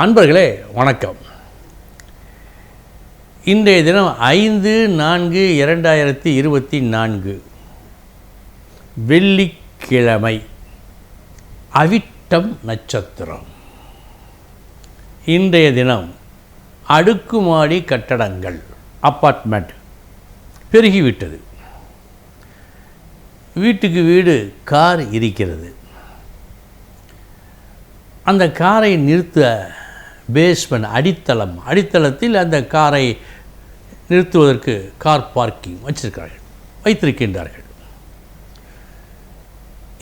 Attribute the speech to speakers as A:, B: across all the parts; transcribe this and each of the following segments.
A: அன்பர்களே வணக்கம். இன்றைய தினம் ஐந்து நான்கு இரண்டாயிரத்தி இருபத்தி நான்கு. வெள்ளிக்கிழமை. அவிட்டம் நட்சத்திரம். இன்றைய தினம் அடுக்குமாடி கட்டடங்கள் அப்பார்ட்மெண்ட் பெருகிவிட்டது. வீட்டுக்கு வீடு கார் இருக்கிறது. அந்த காரை நிறுத்த பேஸ்மெண்ட் அடித்தளம். அடித்தளத்தில் அந்த காரை நிறுத்துவதற்கு கார் பார்க்கிங் வச்சிருக்கிறார்கள். வைத்திருக்கின்றார்கள்.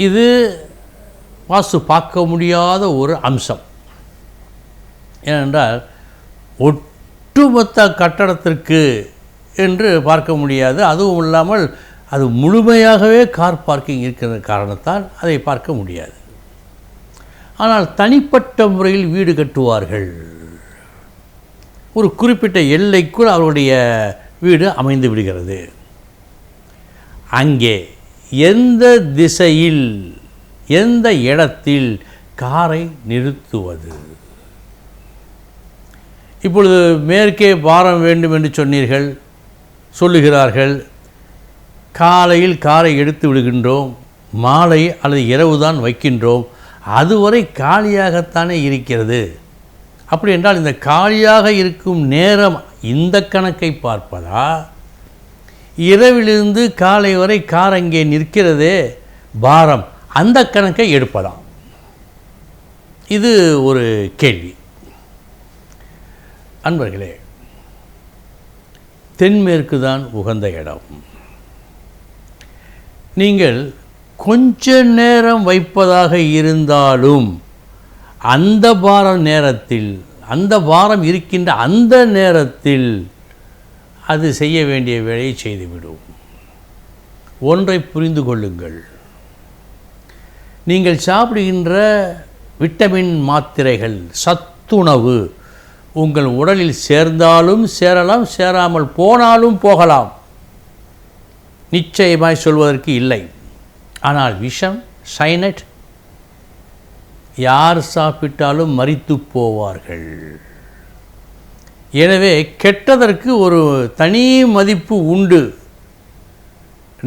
A: இது வாஸ்து பார்க்க முடியாத ஒரு அம்சம். ஏனென்றால் ஒட்டுமொத்த கட்டடத்திற்கு என்று பார்க்க முடியாது. அதுவும் இல்லாமல் அது முழுமையாகவே கார் பார்க்கிங் இருக்கிற காரணத்தால் அதை பார்க்க முடியாது. ஆனால் தனிப்பட்ட முறையில் வீடு கட்டுவார்கள். ஒரு குறிப்பிட்ட எல்லைக்குள் அவருடைய வீடு அமைந்து விடுகிறது. அங்கே எந்த திசையில் எந்த இடத்தில் காரை நிறுத்துவது? இப்பொழுது மேற்கே பாரம் வேண்டும் என்று சொன்னீர்கள் சொல்லுகிறார்கள் காலையில் காரை எடுத்து விடுகின்றோம் மாலை அல்லது இரவு தான் வைக்கின்றோம் அதுவரை காலியாகத்தானே இருக்கிறது? அப்படி என்றால் இந்த காலியாக இருக்கும் நேரம் இந்த கணக்கை பார்ப்பதா? இரவிலிருந்து காலை வரை கார் அங்கே நிற்கிறதே பாரம். அந்த கணக்கை எடுப்பதாம் இது ஒரு கேள்வி. அன்பர்களே தென்மேற்கு தான் உகந்த இடம். நீங்கள் கொஞ்ச நேரம் வைப்பதாக இருந்தாலும் அந்த வாரம் நேரத்தில் அந்த வாரம் இருக்கின்ற அந்த நேரத்தில் அது செய்ய வேண்டிய வேலையை செய்துவிடும். ஒன்றை புரிந்து கொள்ளுங்கள். நீங்கள் சாப்பிடுகின்ற விட்டமின் மாத்திரைகள் சத்துணவு உங்கள் உடலில் சேர்ந்தாலும் சேரலாம் சேராமல் போனாலும் போகலாம். நிச்சயமாய் சொல்வதற்கு இல்லை. ஆனால் விஷம் சைனட் யார் சாப்பிட்டாலும் மறித்து போவார்கள். எனவே கெட்டதற்கு ஒரு தனி மதிப்பு உண்டு.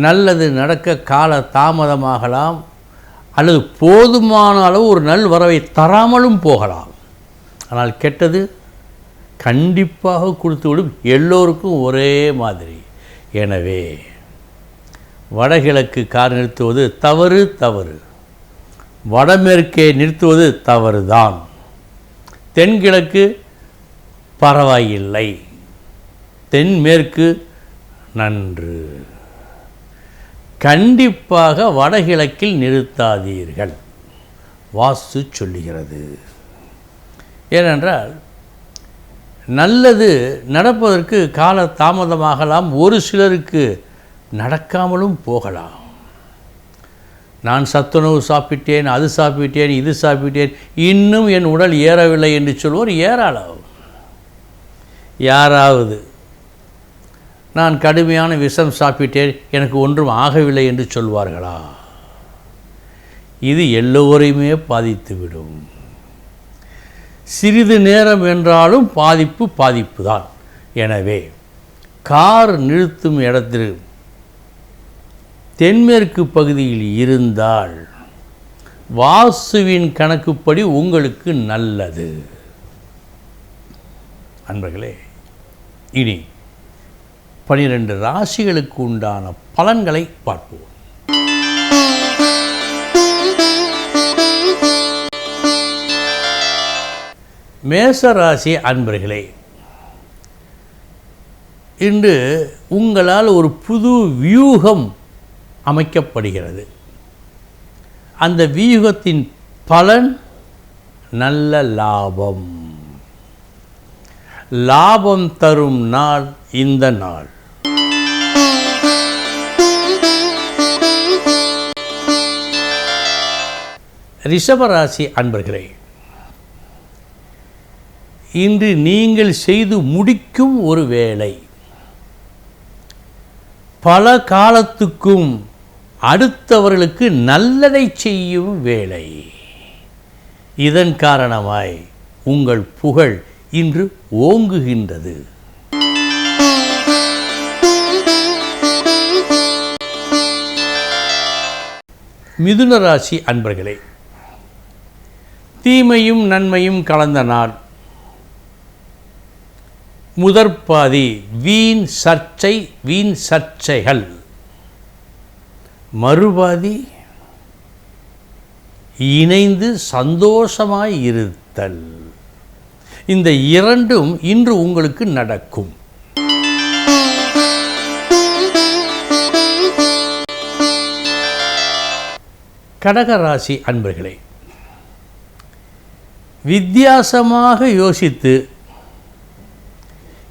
A: நல்லது நடக்க கால தாமதமாகலாம் அல்லது போதுமான அளவு ஒரு நல் வரவை தராமலும் போகலாம். ஆனால் கெட்டது கண்டிப்பாக கொடுத்துவிடும் எல்லோருக்கும் ஒரே மாதிரி. எனவே வடகிழக்கு கார் நிறுத்துவது தவறு தவறு. வடமேற்கே நிறுத்துவது தவறுதான். தென்கிழக்கு பரவாயில்லை. தென்மேற்கு நன்று. கண்டிப்பாக வடகிழக்கில் நிறுத்தாதீர்கள். வாஸ்து சொல்லுகிறது. ஏனென்றால் நல்லது நடப்பதற்கு கால தாமதமாகலாம் ஒரு சிலருக்கு நடக்காமலும் போகலாம். நான் சத்துணவு சாப்பிட்டேன் அது சாப்பிட்டேன் இது சாப்பிட்டேன் இன்னும் என் உடல் ஏறவில்லை என்று சொல்வோர் ஏராளம். யாராவது நான் கடுமையான விஷம் சாப்பிட்டேன் எனக்கு ஒன்றும் ஆகவில்லை என்று சொல்வார்களா? இது எல்லோரையுமே பாதித்துவிடும் சிறிது நேரம் என்றாலும் பாதிப்பு பாதிப்பு தான் எனவே கார் நிறுத்தும் இடத்தில் தென்மேற்கு பகுதியில் இருந்தால் வாசுவின் கணக்குப்படி உங்களுக்கு நல்லது. அன்பர்களே இனி பனிரெண்டு ராசிகளுக்கு உண்டான பலன்களை பார்ப்போம். மேச ராசி அன்பர்களே இன்று உங்களால் ஒரு புது வியூகம் அமைக்கப்படுகிறது. அந்த வியூகத்தின் பலன் நல்ல லாபம். லாபம் தரும் நாள் இந்த நாள். ரிஷபராசி அன்பர்களே இன்று நீங்கள் செய்து முடிக்கும் ஒரு வேலை. பல காலத்துக்கும் அடுத்தவர்களுக்கு நல்லதை செய்யும் வேலை இதன் காரணமாய் உங்கள் புகழ் இன்று ஓங்குகின்றது. மிதுன ராசி அன்பர்களே தீமையும் நன்மையும் கலந்த நாள். முதற்பாதி வீண் சர்ச்சை வீண் சர்ச்சைகள். மறுபாதி இணைந்து சந்தோஷமாய் இருத்தல். இந்த இரண்டும் இன்று உங்களுக்கு நடக்கும். கடகராசி அன்பர்களே வித்தியாசமாக யோசித்து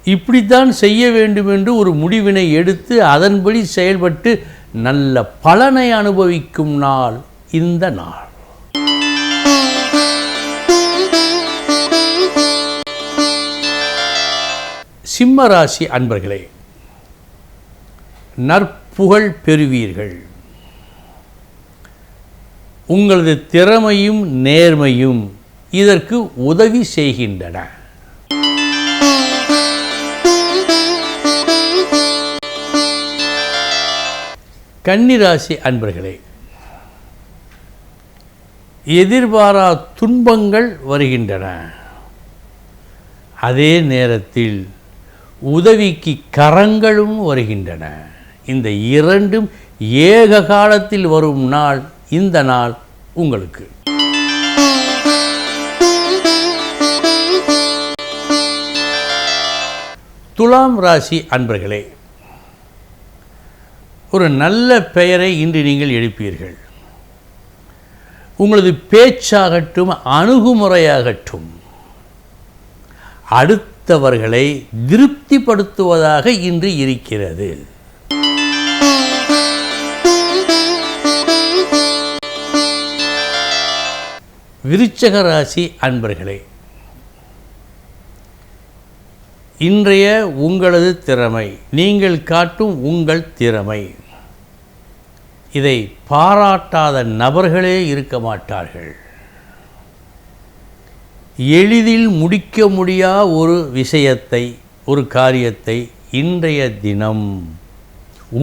A: இப்படித்தான் செய்ய வேண்டும் என்று ஒரு முடிவினை எடுத்து அதன்படி செயல்பட்டு நல்ல பலனை அனுபவிக்கும் நாள் இந்த நாள். சிம்ம ராசி அன்பர்களே நற்புகழ் பெறுவீர்கள். உங்களது திறமையும் நேர்மையும் இதற்கு உதவி செய்கின்றன. கன்னிராசி அன்பர்களே எதிர்பாரா துன்பங்கள் வருகின்றன. அதே நேரத்தில் உதவிக்கு கரங்களும் வருகின்றன. இந்த இரண்டும் ஏக காலத்தில் வரும் நாள் இந்த நாள் உங்களுக்கு. துலாம் ராசி அன்பர்களே ஒரு நல்ல பெயரை இன்று நீங்கள் எழுப்பீர்கள். உங்களது பேச்சாகட்டும் அணுகுமுறையாகட்டும் அடுத்தவர்களை திருப்திப்படுத்துவதாக இன்று இருக்கிறது. விருச்சக ராசி அன்பர்களே இன்றைய உங்களது திறமை நீங்கள் காட்டும் உங்கள் திறமை. இதை பாராட்டாத நபர்களே இருக்க மாட்டார்கள். எளிதில் முடிக்க முடியா ஒரு விஷயத்தை ஒரு காரியத்தை இன்றைய தினம்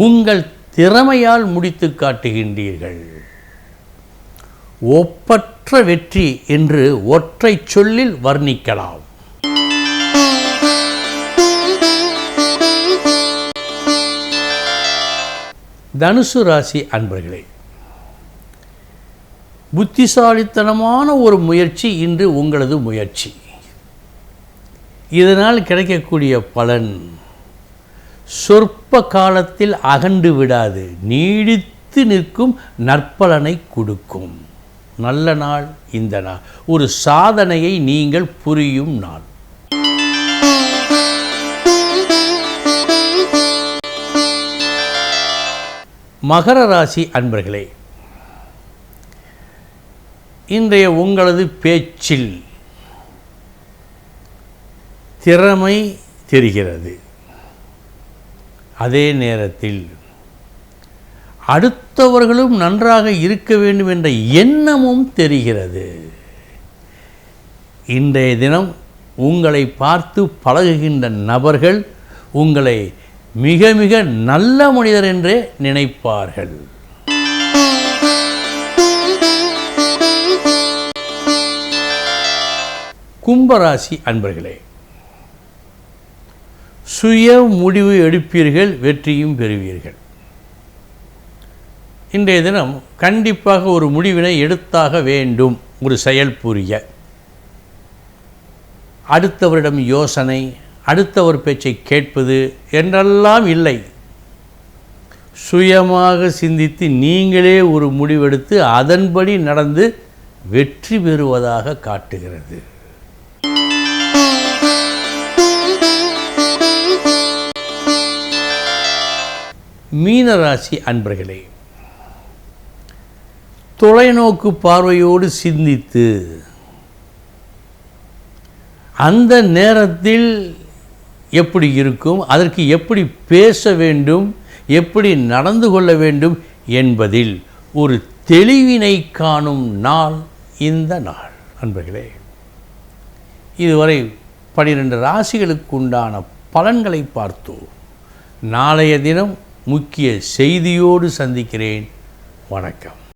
A: உங்கள் திறமையால் முடித்து காட்டுகின்றீர்கள். ஒப்பற்ற வெற்றி என்று ஒற்றை சொல்லில் வர்ணிக்கலாம். தனுசு ராசி அன்பர்களே புத்திசாலித்தனமான ஒரு முயற்சி இன்று உங்களது முயற்சி. இதனால் கிடைக்கக்கூடிய பலன் சொற்ப காலத்தில் அகண்டு விடாது நீடித்து நிற்கும் நற்பலனை கொடுக்கும். நல்ல நாள் இந்த நாள். ஒரு சாதனையை நீங்கள் புரியும் நாள். மகர ராசி அன்பர்களே இன்றைய உங்களது பேச்சில் திறமை தெரிகிறது. அதே நேரத்தில் அடுத்தவர்களும் நன்றாக இருக்க வேண்டும் என்ற எண்ணமும் தெரிகிறது. இன்றைய தினம் உங்களை பார்த்து பழகுகின்ற நபர்கள் உங்களை மிக மிக நல்ல மனிதர் என்றே நினைப்பார்கள். கும்பராசி அன்பர்களே சுய முடிவு எடுப்பீர்கள் வெற்றியும் பெறுவீர்கள். இன்றைய தினம் கண்டிப்பாக ஒரு முடிவினை எடுத்தாக வேண்டும் ஒரு செயல் புரிய. அடுத்தவரிடம் யோசனை அடுத்த ஒரு பேச்சை கேட்பது என்றெல்லாம் இல்லை. சுயமாக சிந்தித்து நீங்களே ஒரு முடிவெடுத்து அதன்படி நடந்து வெற்றி பெறுவதாக காட்டுகிறது. மீனராசி அன்பர்களே தொலைநோக்கு பார்வையோடு சிந்தித்து அந்த நேரத்தில் எப்படி இருக்கும் அதற்கு எப்படி பேச வேண்டும் எப்படி நடந்து கொள்ள வேண்டும் என்பதில் ஒரு தெளிவினை காணும் நாள் இந்த நாள். அன்பர்களே இதுவரை பனிரெண்டு ராசிகளுக்கு உண்டான பலன்களை பார்த்தோம். நாளைய தினம் முக்கிய செய்தியோடு சந்திக்கிறேன். வணக்கம்.